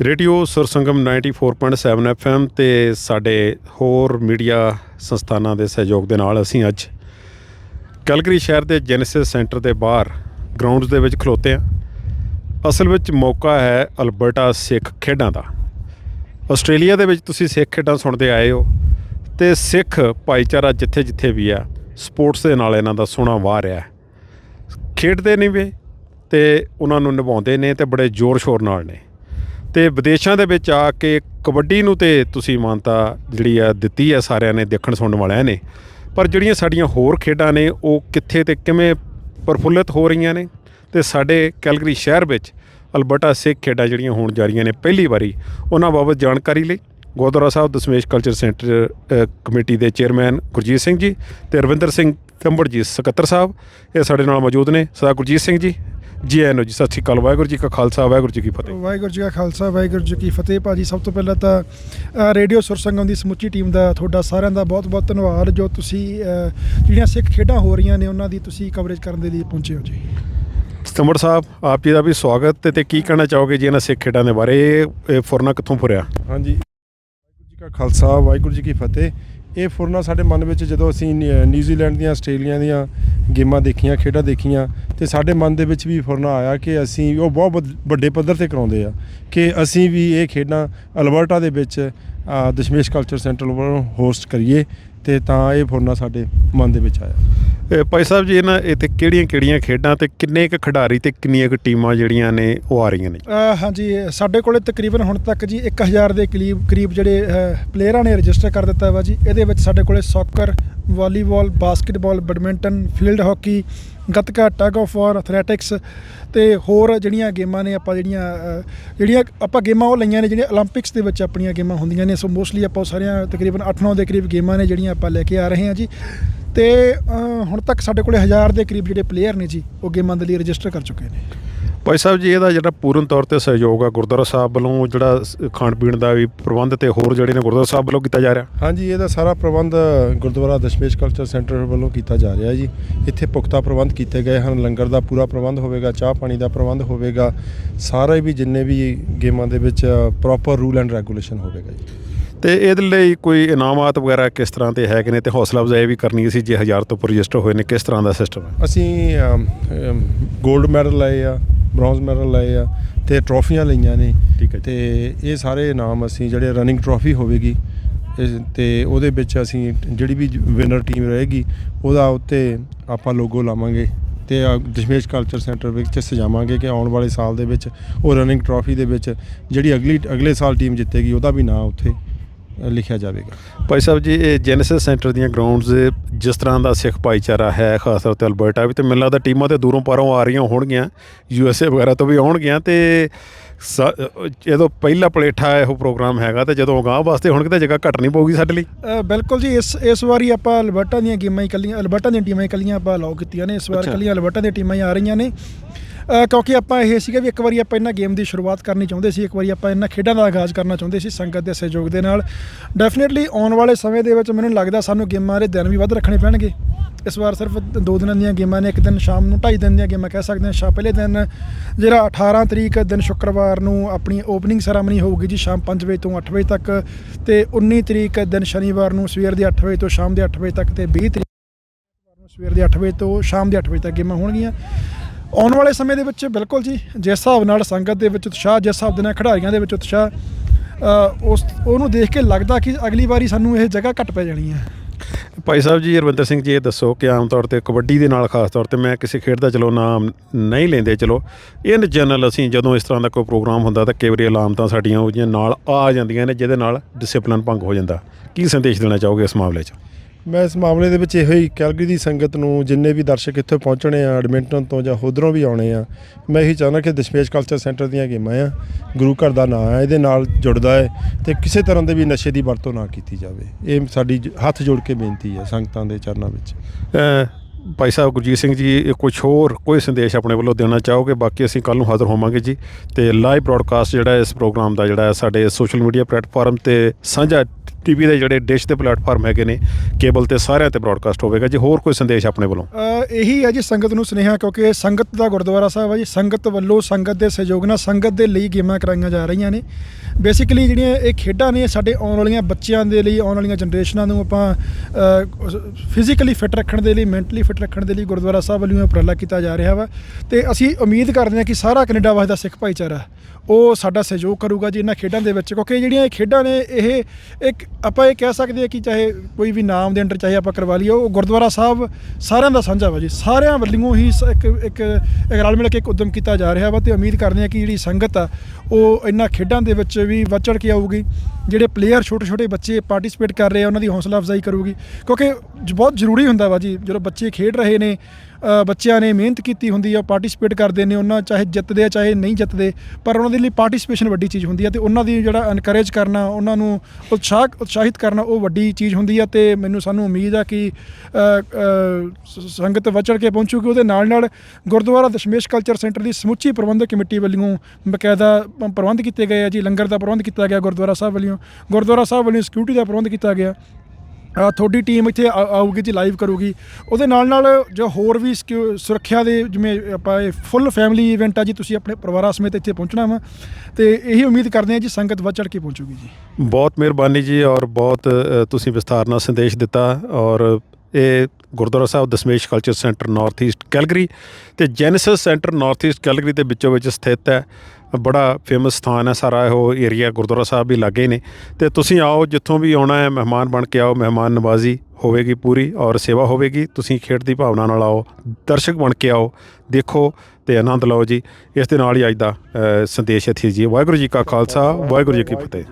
Radio ਸੁਰਸੰਗਮ 94.7 FM ਤੇ ਸਾਡੇ ਹੋਰ ਮੀਡੀਆ ਸੰਸਥਾਨਾਂ ਦੇ ਸਹਿਯੋਗ ਦੇ ਨਾਲ ਅਸੀਂ ਅੱਜ ਕੈਲਗਰੀ ਸ਼ਹਿਰ ਦੇ ਜੈਨੇਸਿਸ ਸੈਂਟਰ ਦੇ ਬਾਹਰ ਗਰਾਊਂਡਸ ਦੇ ਵਿੱਚ ਖਲੋਤੇ ਹਾਂ। ਅਸਲ ਵਿੱਚ ਮੌਕਾ ਹੈ ਅਲਬਰਟਾ ਸਿੱਖ ਖੇਡਾਂ ਦਾ। ਆਸਟ੍ਰੇਲੀਆ ਦੇ ਵਿੱਚ ਤੁਸੀਂ ਸਿੱਖ ਖੇਡਾਂ ਸੁਣਦੇ ਆਏ ਹੋ ਤੇ ਸਿੱਖ ਭਾਈਚਾਰਾ ਜਿੱਥੇ-ਜਿੱਥੇ ਵੀ ਆ, ਸਪੋਰਟਸ ਦੇ ਨਾਲ ਇਹਨਾਂ ਦਾ ਸੋਹਣਾ ਵਾਹ ਰਿਹਾ ਖੇਡਦੇ ਨਹੀਂ ਵੇ ਤੇ ਉਹਨਾਂ ਨੂੰ ਨਿਭਾਉਂਦੇ ਨੇ ਤੇ ਬੜੇ ਜ਼ੋਰ ਸ਼ੋਰ ਨਾਲ ਨੇ। ਤੇ ਵਿਦੇਸ਼ਾਂ ਦੇ ਵਿੱਚ ਆ ਕੇ ਕਬੱਡੀ ਨੂੰ ਤੇ ਤੁਸੀਂ ਮਾਨਤਾ ਜਿਹੜੀ ਆ ਦਿੱਤੀ ਹੈ ਸਾਰਿਆਂ ਨੇ, ਦੇਖਣ ਸੁਣਨ ਵਾਲਿਆਂ ਨੇ। ਪਰ ਜਿਹੜੀਆਂ ਸਾਡੀਆਂ ਹੋਰ ਖੇਡਾਂ ਨੇ, ਉਹ ਕਿੱਥੇ ਤੇ ਕਿਵੇਂ ਪ੍ਰਫੁੱਲਿਤ ਹੋ ਰਹੀਆਂ ਨੇ? ਤੇ ਸਾਡੇ ਕੈਲਗਰੀ ਸ਼ਹਿਰ ਵਿੱਚ ਅਲਬਰਟਾ ਸਿੱਖ ਖੇਡਾਂ ਜਿਹੜੀਆਂ ਹੋਣ ਜਾ ਰਹੀਆਂ ਨੇ ਪਹਿਲੀ ਵਾਰੀ, ਉਹਨਾਂ ਬਾਬਤ ਜਾਣਕਾਰੀ ਲਈ Gurdwara Sahib Dasmesh culture centre committee ਦੇ ਚੇਅਰਮੈਨ ਗੁਰਜੀਤ ਸਿੰਘ ਜੀ ਤੇ ਰਵਿੰਦਰ ਸਿੰਘ ਕੰਬੜ ਜੀ ਸਕੱਤਰ ਸਾਹਿਬ ਇਹ ਸਾਡੇ ਨਾਲ ਮੌਜੂਦ ਨੇ। ਸਰਦਾਰ ਗੁਰਜੀਤ ਸਿੰਘ ਜੀ ਜੀ ਆਇਆਂ ਨੂੰ ਜੀ ਸਤਿ ਸ਼੍ਰੀ ਅਕਾਲ ਵਾਹਿਗੁਰੂ ਜੀ ਕਾ ਖਾਲਸਾ ਵਾਹਿਗੁਰੂ ਜੀ ਕੀ ਫਤਿਹ। ਵਾਹਿਗੁਰੂ ਜੀ ਕਾ ਖਾਲਸਾ ਵਾਹਿਗੁਰੂ ਜੀ ਕੀ ਫਤਿਹ। ਭਾਜੀ ਸਭ ਤੋਂ ਪਹਿਲਾਂ ਤਾਂ ਅ, ਰੇਡੀਓ ਸੁਰਸੰਗਮ ਦੀ ਸਮੁੱਚੀ ਟੀਮ ਦਾ ਤੁਹਾਡਾ ਸਾਰਿਆਂ ਦਾ ਬਹੁਤ-ਬਹੁਤ ਧੰਨਵਾਦ ਜੋ ਤੁਸੀਂ ਅ, ਜਿਹੜੀਆਂ ਸਿੱਖ ਖੇਡਾਂ ਹੋ ਰਹੀਆਂ ਨੇ ਉਹਨਾਂ ਦੀ ਤੁਸੀਂ ਕਵਰੇਜ ਕਰਨ ਦੇ ਲਈ ਪਹੁੰਚੇ ਹੋ ਜੀ। ਸਤੰਬਰ ਸਾਹਿਬ ਆਪ ਜੀ ਦਾ ਵੀ ਸਵਾਗਤ ਤੇ ਤੇ ਕੀ ਕਹਿਣਾ ਚਾਹੋਗੇ ਜੀ ਇਹਨਾਂ ਸਿੱਖ ਖੇਡਾਂ ਦੇ ਬਾਰੇ? ਇਹ ਇਹ ਫੁਰਨਾ ਕਿੱਥੋਂ ਫੁਰਿਆ? ਹਾਂਜੀ। ਵਾਹਿਗੁਰੂ ਜੀ ਕਾ ਖਾਲਸਾ ਵਾਹਿਗੁਰੂ ਜੀ ਕੀ ਫਤਿਹ। ਇਹ ਫੁਰਨਾ ਸਾਡੇ ਮਨ ਵਿੱਚ ਜਦੋਂ ਅਸੀਂ ਨਿ- ਨਿਊਜ਼ੀਲੈਂਡ ਦੀਆਂ ਆਸਟ੍ਰੇਲੀਆ ਦੀਆਂ ਗੇਮਾਂ ਦੇਖੀਆਂ ਖੇਡਾਂ ਦੇਖੀਆਂ ਤੇ ਸਾਡੇ ਮਨ ਦੇ ਵਿੱਚ ਵੀ ਫੁਰਨਾ ਆਇਆ ਕਿ ਅਸੀਂ ਉਹ ਬਹੁਤ ਵੱਡ- ਵੱਡੇ ਪੱਧਰ ਤੇ ਕਰਾਉਂਦੇ ਆ ਕਿ ਅਸੀਂ ਵੀ ਇਹ ਖੇਡਾਂ ਅਲਬਰਟਾ ਦੇ ਵਿੱਚ ਅ, ਦਸ਼ਮੇਸ਼ ਕਲਚਰ ਸੈਂਟਰ ਵੱਲੋਂ ਹੋਸਟ ਕਰੀਏ ਤੇ ਤਾਂ ਇਹ ਫੁਰਨਾ ਸਾਡੇ ਮਨ ਦੇ ਵਿੱਚ ਆਇਆ। ਭਾਈ ਸਾਹਿਬ ਜੀ, ਇਹਨਾਂ ਇੱਥੇ ਕਿਹੜੀਆਂ-ਕਿਹੜੀਆਂ ਖੇਡਾਂ ਤੇ ਕਿੰਨੇ ਕੁ ਖਿਡਾਰੀ ਤੇ ਕਿੰਨੀਆਂ ਕੁ ਟੀਮਾਂ ਜਿਹੜੀਆਂ ਨੇ, ਉਹ ਆ ਰਹੀਆਂ ਨੇ? ਹਾਂਜੀ, ਸਾਡੇ ਕੋਲੇ ਤਕਰੀਬਨ ਹੁਣ ਤੱਕ ਜੀ 1000 ਦੇ ਕਰੀਬ ਕਰੀਬ ਜਿਹੜੇ ਪਲੇਅਰਾਂ ਨੇ ਰਜਿਸਟਰ ਕਰ ਦਿੱਤਾ ਵਾ ਜੀ। ਇਹਦੇ ਵਿੱਚ ਸਾਡੇ ਕੋਲੇ soccer, volleyball, basketball, badminton, field hockey, gatka, tug of war, athletics ਤੇ ਹੋਰ ਜਿਹੜੀਆਂ ਗੇਮਾਂ ਨੇ ਆਪਾਂ ਜਿਹੜੀਆਂ ਜਿਹੜੀਆਂ ਆਪਾਂ ਗੇਮਾਂ ਉਹ ਲਈਆਂ ਨੇ, ਜਿਹੜੀਆਂ 올림픽ਸ ਦੇ ਵਿੱਚ ਆਪਣੀਆਂ ਗੇਮਾਂ ਹੁੰਦੀਆਂ ਨੇ। ਸੋ ਮੋਸਟਲੀ ਆਪਾਂ ਸਾਰਿਆਂ ਤਕਰੀਬਨ 8-9 ਦੇ ਕਰੀਬ ਗੇਮਾਂ ਨੇ ਜਿਹੜੀਆਂ ਆਪਾਂ ਲੈ ਕੇ ਆ ਰਹੇ ਹਾਂ ਜੀ। ਤੇ ਹੁਣ ਤੱਕ ਸਾਡੇ ਕੋਲੇ 1000 ਦੇ ਕਰੀਬ ਜਿਹੜੇ ਪਲੇਅਰ ਨੇ ਜੀ ਉਹ ਗੇਮਾਂ ਦੇ ਲਈ ਰਜਿਸਟਰ ਕਰ ਚੁੱਕੇ ਨੇ। ਭਾਈ ਸਾਹਿਬ ਜੀ ਇਹਦਾ ਜਿਹੜਾ ਪੂਰਨ ਤੌਰ ਤੇ ਸਹਿਯੋਗ ਆ ਗੁਰਦੁਆਰਾ ਸਾਹਿਬ ਵੱਲੋਂ ਜਿਹੜਾ ਖਾਣ ਪੀਣ ਦਾ ਵੀ ਪ੍ਰਬੰਧ ਤੇ ਹੋਰ ਜਿਹੜੇ ਨੇ ਗੁਰਦੁਆਰਾ ਸਾਹਿਬ ਵੱਲੋਂ ਕੀਤਾ ਜਾ ਰਿਹਾ? ਹਾਂਜੀ ਇਹਦਾ ਸਾਰਾ ਪ੍ਰਬੰਧ ਗੁਰਦੁਆਰਾ ਦਸ਼ਮੇਸ਼ ਕਲਚਰ ਸੈਂਟਰ ਵੱਲੋਂ ਕੀਤਾ ਜਾ ਰਿਹਾ ਜੀ। ਇੱਥੇ ਪੁਖਤਾ ਪ੍ਰਬੰਧ ਕੀਤੇ ਗਏ ਹਨ ਲੰਗਰ ਦਾ ਪੂਰਾ ਪ੍ਰਬੰਧ ਹੋਵੇਗਾ ਚਾਹ ਪਾਣੀ ਦਾ ਪ੍ਰਬੰਧ ਹੋਵੇਗਾ ਸਾਰੇ ਵੀ ਜਿੰਨੇ ਵੀ ਗੇਮਾਂ ਦੇ ਵਿੱਚ ਪ੍ਰੋਪਰ ਰੂਲ ਐਂਡ ਰੈਗੂਲੇਸ਼ਨ ਹੋਵੇਗਾ ਜੀ। ਤੇ ਇਹਦੇ ਲਈ ਕੋਈ ਇਨਾਮਾਤ ਵਗੈਰਾ ਕਿਸ ਤਰ੍ਹਾਂ ਦੇ ਹੈਗੇ ਨੇ ਤੇ ਹੌਸਲਾ ਅਫਜ਼ਾਈ ਵੀ ਕਰਨੀ ਸੀ ਜੇ 1000 ਤੋਂ ਉੱਪਰ ਰਜਿਸਟਰ ਹੋਏ ਨੇ ਕਿਸ ਤਰ੍ਹਾਂ ਦਾ ਸਿਸਟਮ ਹੈ ਅਸੀਂ 골ਡ ਮੈਡਲ ਲਏ ਆ ਬ੍ਰੌਂਜ਼ ਮੈਡਲ ਲਏ ਆ ਤੇ ਟਰੋਫੀਆਂ ਲਈਆਂ ਨੇ ਠੀਕ ਹੈ। ਤੇ ਇਹ ਸਾਰੇ ਇਨਾਮ ਅਸੀਂ ਜਿਹੜੇ ਰਨਿੰਗ ਟਰੋਫੀ ਹੋਵੇਗੀ ਤੇ ਉਹਦੇ ਵਿੱਚ ਅਸੀਂ ਜਿਹੜੀ ਵੀ ਵਿਨਰ ਟੀਮ ਰਹੇਗੀ ਉਹਦਾ ਉੱਤੇ ਆਪਾਂ ਲੋਗੋ ਲਾਵਾਂਗੇ ਤੇ ਦਸ਼ਮੇਸ਼ ਕਲਚਰ ਸੈਂਟਰ ਵਿੱਚ ਸਜਾਵਾਂਗੇ ਕਿ ਆਉਣ ਵਾਲੇ ਸਾਲ ਦੇ ਵਿੱਚ ਉਹ ਰਨਿੰਗ ਟਰੋਫੀ ਦੇ ਵਿੱਚ ਜਿਹੜੀ ਅਗਲੀ ਅਗਲੇ ਸਾਲ ਟੀਮ ਜਿੱਤੇਗੀ ਉਹਦਾ ਵੀ ਨਾਂ ਉੱਥੇ ਲਿਖਿਆ ਜਾਵੇਗਾ। ਭਾਈ ਸਾਹਿਬ ਜੀ ਇਹ ਜੈਨੇਸਿਸ ਸੈਂਟਰ ਦੀਆਂ ਗਰਾਊਂਡਸ ਜਿਸ ਤਰ੍ਹਾਂ ਦਾ ਸਿੱਖ ਭਾਈਚਾਰਾ ਹੈ ਖਾਸ ਤੌਰ ਤੇ ਅਲਬਰਟਾ ਵੀ ਤੇ ਮੈਨੂੰ ਲੱਗਦਾ ਟੀਮਾਂ ਤੇ ਦੂਰੋਂ ਪਾਰੋਂ ਆ ਰਹੀਆਂ ਹੋਣਗੀਆਂ ਯੂ ਐਸ ਏ ਵਗੈਰਾ ਤੋਂ ਵੀ ਆਉਣਗੀਆਂ ਤੇ ਜਦੋਂ ਪਹਿਲਾ ਪਲੇਠਾ ਇਹੋ ਪ੍ਰੋਗਰਾਮ ਹੈਗਾ ਤੇ ਜਦੋਂ ਅਗਾਂਹ ਵਾਸਤੇ ਹੋਣਗੇ ਤਾਂ ਜਗ੍ਹਾ ਘੱਟ ਨਹੀਂ ਪਊਗੀ ਸਾਡੇ ਲਈ। ਬਿਲਕੁਲ ਜੀ ਇਸ ਇਸ ਵਾਰੀ ਆਪਾਂ ਅਲਬਰਟਾ ਦੀਆਂ ਗੇਮਾਂ ਹੀ ਇਕੱਲੀਆਂ ਅਲਬਰਟਾ ਦੀਆਂ ਟੀਮਾਂ ਹੀ ਇਕੱਲੀਆਂ ਆਪਾਂ ਅਲਾਉ ਕੀਤੀਆਂ ਨੇ ਇਸ ਵਾਰ ਅੱਛਾ। ਇਕੱਲੀਆਂ ਅਲਬਰਟਾ ਦੀਆਂ ਟੀਮਾਂ ਹੀ ਆ ਰਹੀਆਂ ਨੇ। ਕਿਉਂਕਿ ਆਪਾਂ ਇਹ ਸੀਗਾ ਵੀ ਇੱਕ ਵਾਰੀ ਆਪਾਂ ਇਹਨਾਂ ਗੇਮ ਦੀ ਸ਼ੁਰੂਆਤ ਕਰਨੀ ਚਾਹੁੰਦੇ ਸੀ, ਇੱਕ ਵਾਰੀ ਆਪਾਂ ਇਹਨਾਂ ਖੇਡਾਂ ਦਾ ਆਗਾਜ਼ ਕਰਨਾ ਚਾਹੁੰਦੇ ਸੀ ਸੰਗਤ ਦੇ ਸਹਿਯੋਗ ਦੇ ਨਾਲ। ਡੈਫੀਨਿਟਲੀ ਆਉਣ ਵਾਲੇ ਸਮੇਂ ਦੇ ਵਿੱਚ ਮੈਨੂੰ ਲੱਗਦਾ ਸਾਨੂੰ ਗੇਮਾਂ ਦੇ ਦਿਨ ਵੀ ਵੱਧ ਰੱਖਣੇ ਪੈਣਗੇ। ਇਸ ਵਾਰ ਸਿਰਫ ਦੋ ਦਿਨਾਂ ਦੀਆਂ ਗੇਮਾਂ ਨੇ, ਇੱਕ ਦਿਨ ਸ਼ਾਮ ਨੂੰ ਢਾਈ ਦਿਨ ਦੀਆਂ ਗੇਮਾਂ ਕਹਿ ਸਕਦੇ ਹਾਂ। ਸ਼ਾ ਪਹਿਲੇ ਦਿਨ ਜਿਹੜਾ 18 ਤਰੀਕ ਦਿਨ ਸ਼ੁੱਕਰਵਾਰ ਨੂੰ ਆਪਣੀ ਓਪਨਿੰਗ ਸੈਰਾਮਨੀ ਹੋਊਗੀ ਜੀ, ਸ਼ਾਮ 5 ਵਜੇ ਤੋਂ 8 ਵਜੇ ਤੱਕ ਤੇ 19 ਤਰੀਕ ਦਿਨ ਸ਼ਨੀਵਾਰ ਨੂੰ ਸਵੇਰ ਦੇ 8 ਵਜੇ ਤੋਂ ਸ਼ਾਮ ਦੇ 8 ਵਜੇ ਤੱਕ ਤੇ 20 ਤਰੀਕ ਨੂੰ ਸਵੇਰ ਦੇ 8 ਵਜੇ ਤੋਂ ਸ਼ਾਮ ਦੇ 8 ਵਜੇ ਤੱਕ ਗੇਮਾਂ ਹੋਣਗੀਆਂ। ਆਉਣ ਵਾਲੇ ਸਮੇਂ ਦੇ ਵਿੱਚ ਬਿਲਕੁਲ ਜੀ, ਜਿਸ ਹਿਸਾਬ ਨਾਲ ਸੰਗਤ ਦੇ ਵਿੱਚ ਉਤਸ਼ਾਹ, ਜਿਸ ਹਿਸਾਬ ਦੇ ਨਾਲ ਖਿਡਾਰੀਆਂ ਦੇ ਵਿੱਚ ਉਤਸ਼ਾਹ ਉਸ, ਉਹਨੂੰ ਦੇਖ ਕੇ ਲੱਗਦਾ ਕਿ ਅਗਲੀ ਵਾਰੀ ਸਾਨੂੰ ਇਹ ਜਗ੍ਹਾ ਘੱਟ ਪੈ ਜਾਣੀ ਹੈ। ਭਾਈ ਸਾਹਿਬ ਜੀ ਰਵਿੰਦਰ ਸਿੰਘ ਜੀ, ਇਹ ਦੱਸੋ ਕਿ ਆਮ ਤੌਰ ਤੇ ਕਬੱਡੀ ਦੇ ਨਾਲ ਖਾਸ ਤੌਰ ਤੇ ਮੈਂ ਕਿਸੇ ਖੇਡ ਦਾ ਚਲੋ ਨਾਮ ਨਹੀਂ ਲੈਂਦੇ, ਚਲੋ। ਇਨ ਜਨਰਲ ਅਸੀਂ ਜਦੋਂ ਇਸ ਤਰ੍ਹਾਂ ਦਾ ਕੋਈ ਪ੍ਰੋਗਰਾਮ ਹੁੰਦਾ ਤਾਂ ਕਈ ਵਾਰੀ ਅਲਾਮਤਾਂ ਸਾਡੀਆਂ ਉਹ ਜਿਹੀਆਂ ਨਾਲ ਆ ਜਾਂਦੀਆਂ ਨੇ, ਜਿਹਦੇ ਨਾਲ ਡਿਸਪਲਿਨ ਭੰਗ ਹੋ ਜਾਂਦਾ। ਕੀ ਸੰਦੇਸ਼ ਦੇਣਾ ਚਾਹੋਗੇ ਇਸ ਮਾਮਲੇ 'ਚ? ਮੈਂ ਇਸ ਮਾਮਲੇ ਦੇ ਵਿੱਚ ਇਹੋ ਹੀ ਕੈਲਗਰੀ ਦੀ ਸੰਗਤ ਨੂੰ ਜਿੰਨੇ ਵੀ ਦਰਸ਼ਕ ਇੱਥੇ ਪਹੁੰਚਣੇ ਆ, ਐਡਮਿੰਟਨ ਤੋਂ ਜਾਂ ਹੋਦਰੋਂ ਵੀ ਆਉਣੇ ਆ, ਮੈਂ ਇਹੀ ਚਾਹੁੰਦਾ ਕਿ ਦਸ਼ਮੇਸ਼ ਕਲਚਰ ਸੈਂਟਰ ਦੀਆਂ ਗੇਮਾਂ ਆ, ਗੁਰੂ ਘਰ ਦਾ ਨਾਂ ਹੈ ਇਹਦੇ ਨਾਲ ਜੁੜਦਾ ਹੈ ਤੇ ਕਿਸੇ ਤਰ੍ਹਾਂ ਦੇ ਵੀ ਨਸ਼ੇ ਦੀ ਵਰਤੋਂ ਨਾ ਕੀਤੀ ਜਾਵੇ। ਇਹ ਸਾਡੀ ਜ- ਹੱਥ ਜੋੜ ਕੇ ਬੇਨਤੀ ਹੈ ਸੰਗਤਾਂ ਦੇ ਚਰਨਾਂ ਵਿੱਚ। ਭਾਈ ਸਾਹਿਬ ਗੁਰਜੀਤ ਸਿੰਘ ਜੀ, ਇਹ ਕੁਝ ਹੋਰ ਕੋਈ ਸੰਦੇਸ਼ ਆਪਣੇ ਵੱਲੋਂ ਦੇਣਾ ਚਾਹੋਗੇ? ਬਾਕੀ ਅਸੀਂ ਕੱਲ ਨੂੰ ਹਾਜ਼ਰ ਹੋਵਾਂਗੇ ਜੀ। ਤੇ ਲਾਈਵ ਬ੍ਰੌਡਕਾਸਟ ਜਿਹੜਾ ਇਸ ਪ੍ਰੋਗਰਾਮ ਦਾ ਜਿਹੜਾ ਸਾਡੇ ਸੋਸ਼ਲ ਮੀਡੀਆ ਪਲੇਟਫਾਰਮ ਤੇ ਸਾਂਝਾ ਟੀਵੀ ਦੇ ਜਿਹੜੇ ਡਿਸ਼ ਦੇ ਪਲੇਟਫਾਰਮ ਹੈਗੇ ਨੇ ਕੇਬਲ ਤੇ ਸਾਰਿਆਂ ਤੇ ਬ੍ਰਾਡਕਾਸਟ ਹੋਵੇਗਾ। ਜੀ ਹੋਰ ਕੋਈ ਸੰਦੇਸ਼ ਆਪਣੇ ਵੱਲੋਂ? ਅ, ਇਹੀ ਹੈ ਜੀ ਸੰਗਤ ਨੂੰ ਸੁਨੇਹਾ ਕਿਉਂਕਿ ਸੰਗਤ ਦਾ ਗੁਰਦੁਆਰਾ ਸਾਹਿਬ ਹੈ ਜੀ। ਸੰਗਤ ਵੱਲੋਂ ਸੰਗਤ ਦੇ ਸਹਿਯੋਗ ਨਾਲ ਸੰਗਤ ਦੇ ਲਈ ਗੇਮਾਂ ਕਰਾਈਆਂ ਜਾ ਰਹੀਆਂ ਨੇ। ਬੇਸਿਕਲੀ ਜਿਹੜੀਆਂ ਇਹ ਖੇਡਾਂ ਨੇ ਸਾਡੇ ਆਉਣ ਵਾਲੀਆਂ ਬੱਚਿਆਂ ਦੇ ਲਈ ਆਉਣ ਵਾਲੀਆਂ ਜਨਰੇਸ਼ਨਾਂ ਨੂੰ ਆਪਾਂ ਫਿਜ਼ੀਕਲੀ ਫਿਟ ਰੱਖਣ ਦੇ ਲਈ ਮੈਂਟਲੀ ਫਿਟ ਰੱਖਣ ਦੇ ਲਈ ਗੁਰਦੁਆਰਾ ਸਾਹਿਬ ਵੱਲੋਂ ਇਹ ਉਪਰਾਲਾ ਕੀਤਾ ਜਾ ਰਿਹਾ ਵਾ। ਤੇ ਅਸੀਂ ਉਮੀਦ ਕਰਦੇ ਹਾਂ ਕਿ ਸਾਰਾ ਕੈਨੇਡਾ ਵਾਸਤੇ ਦਾ ਸਿੱਖ ਭਾਈਚਾਰਾ ਉਹ ਸਾਡਾ ਸਹਿਯੋਗ ਕਰੂਗਾ ਜੀ ਇਹਨਾਂ ਖੇਡਾਂ ਦੇ ਵਿੱਚ। ਕਿਉਂਕਿ ਜਿਹੜੀਆਂ ਇਹ ਖੇਡਾਂ ਨੇ ਇਹ ਇੱਕ ਆਪਾਂ ਇਹ ਕਹਿ ਸਕਦੇ ਹਾਂ ਕਿ ਚਾਹੇ ਕੋਈ ਵੀ ਨਾਮ ਦੇ ਅੰਡਰ ਚਾਹੇ ਆਪਾਂ ਕਰਵਾ ਲਈਏ, ਉਹ ਗੁਰਦੁਆਰਾ ਸਾਹਿਬ ਸਾਰਿਆਂ ਦਾ ਸਾਂਝਾ ਵਾ ਜੀ। ਸਾਰਿਆਂ ਵੱਲੋਂ ਹੀ ਸ- ਇੱਕ ਇੱਕ ਇੱਕ ਰਲ ਮਿਲ ਕੇ ਇੱਕ ਉਦਮ ਕੀਤਾ ਜਾ ਰਿਹਾ ਵਾ ਤੇ ਉਮੀਦ ਕਰਦੇ ਹਾਂ ਕਿ ਜਿਹੜੀ ਸੰਗਤ ਆ, ਉਹ ਇਹਨਾਂ ਖੇਡਾਂ ਦੇ ਵਿੱਚ ਵੀ ਵੱਧ ਕੇ ਆਊਗੀ। ਜਿਹੜੇ ਪਲੇਅਰ ਛੋਟੇ ਛੋਟੇ ਬੱਚੇ ਪਾਰਟਿਸਿਪੇਟ ਕਰ ਰਹੇ ਆ, ਉਹਨਾਂ ਦੀ ਹੌਸਲਾ ਅਫਜ਼ਾਈ ਕਰੂਗੀ। ਕਿਉਂਕਿ ਜ- ਬਹੁਤ ਜ਼ਰੂਰੀ ਹੁੰਦਾ ਵਾ ਜੀ, ਜਦੋਂ ਬੱਚੇ ਖੇਡ ਰਹੇ ਨੇ ਬੱਚਿਆਂ ਨੇ ਮਿਹਨਤ ਕੀਤੀ ਹੁੰਦੀ ਆ ਪਾਰਟਿਸਿਪੇਟ ਕਰਦੇ ਨੇ ਉਹਨਾਂ, ਚਾਹੇ ਜਿੱਤਦੇ ਆ, ਚਾਹੇ ਨਹੀਂ ਜਿੱਤਦੇ, ਪਰ ਉਹਨਾਂ ਦੇ ਲਈ ਪਾਰਟਿਸਿਪੇਸ਼ਨ ਵੱਡੀ ਚੀਜ਼ ਹੁੰਦੀ ਆ ਤੇ ਉਹਨਾਂ ਦੀ ਜਿਹੜਾ ਐਨਕਰੇਜ ਕਰਨਾ, ਉਹਨਾਂ ਨੂੰ ਉਤਸ਼ਾਹ, ਉਤਸ਼ਾਹਿਤ ਕਰਨਾ ਉਹ ਵੱਡੀ ਚੀਜ਼ ਹੁੰਦੀ ਆ ਤੇ ਮੈਨੂੰ ਸਾਨੂੰ ਉਮੀਦ ਆ ਕਿ ਸੰਗਤ ਵਚੜ ਕੇ ਪਹੁੰਚੂਗੀ ਉਹਦੇ ਨਾਲ ਨਾਲ ਗੁਰਦੁਆਰਾ ਦਸ਼ਮੇਸ਼ ਕਲਚਰ ਸੈਂਟਰ ਦੀ ਸਮੁੱਚੀ ਪ੍ਰਬੰਧਕ ਕਮੇਟੀ ਵੱਲੋਂ ਬਕਾਇਦਾ ਪ੍ਰਬੰਧ ਕੀਤੇ ਗਏ ਆ ਜੀ, ਲੰਗਰ ਦਾ ਪ੍ਰਬੰਧ ਕੀਤਾ ਗਿਆ ਗੁਰਦੁਆਰਾ ਸਾਹਿਬ ਵੱਲੋਂ, ਗੁਰਦੁਆਰਾ ਸਾਹਿਬ ਵੱਲੋਂ ਸਿਕਿਉਰਿਟੀ ਦਾ ਪ੍ਰਬੰਧ ਕੀਤਾ ਗਿਆ। ਤੁਹਾਡੀ ਟੀਮ ਇੱਥੇ ਆ- ਆਊਗੀ ਜੀ ਲਾਈਵ ਕਰੂਗੀ। ਉਹਦੇ ਨਾਲ ਨਾਲ ਜੋ ਹੋਰ ਵੀ ਸਿਕਿਉ- ਸੁਰੱਖਿਆ ਦੇ ਜਿਵੇਂ ਆਪਾਂ ਇਹ ਫੁੱਲ ਫੈਮਿਲੀ ਇਵੈਂਟ ਆ ਜੀ ਤੁਸੀਂ ਆਪਣੇ ਪਰਿਵਾਰਾਂ ਸਮੇਤ ਇੱਥੇ ਪਹੁੰਚਣਾ ਵਾ। ਤੇ ਇਹੀ ਉਮੀਦ ਕਰਦੇ ਹਾਂ ਜੀ ਸੰਗਤ ਵੱਧ ਚੜ੍ਹ ਕੇ ਪਹੁੰਚੂਗੀ ਜੀ। ਬਹੁਤ ਮਿਹਰਬਾਨੀ ਜੀ ਔਰ ਬਹੁਤ ਅ, ਤੁਸੀਂ ਵਿਸਥਾਰ ਨਾਲ ਸੰਦੇਸ਼ ਦਿੱਤਾ ਔਰ ਇਹ Gurdwara Sahib Dasmesh culture centre north east Calgary ਤੇ Genesis centre north east Calgary ਦੇ ਵਿੱਚੋਂ ਵਿੱਚ ਸਥਿਤ ਹੈ। ਬੜਾ ਫੇਮਸ ਸਥਾਨ ਹੈ ਸਾਰਾ ਉਹ ਏਰੀਆ ਗੁਰਦੁਆਰਾ ਸਾਹਿਬ ਵੀ ਲਾਗੇ ਨੇ। ਤੇ ਤੁਸੀਂ ਆਓ ਜਿੱਥੋਂ ਵੀ ਆਉਣਾ ਹੈ, ਮਹਿਮਾਨ ਬਣ ਕੇ ਆਓ, ਮਹਿਮਾਨ ਨਵਾਜ਼ੀ ਹੋਵੇਗੀ ਪੂਰੀ ਔਰ ਸੇਵਾ ਹੋਵੇਗੀ। ਤੁਸੀਂ ਖੇਡ ਦੀ ਭਾਵਨਾ ਨਾਲ ਆਓ, ਦਰਸ਼ਕ ਬਣ ਕੇ ਆਓ, ਦੇਖੋ ਤੇ ਆਨੰਦ ਲਓ ਜੀ। ਇਸ ਦੇ ਨਾਲ ਹੀ ਅੱਜ ਦਾ ਸੰਦੇਸ਼ ਇੱਥੇ ਜੀ ਵਾਹਿਗੁਰੂ ਜੀ ਕਾ ਖਾਲਸਾ, ਵਾਹਿਗੁਰੂ ਜੀ ਕੀ ਫਤਿਹ।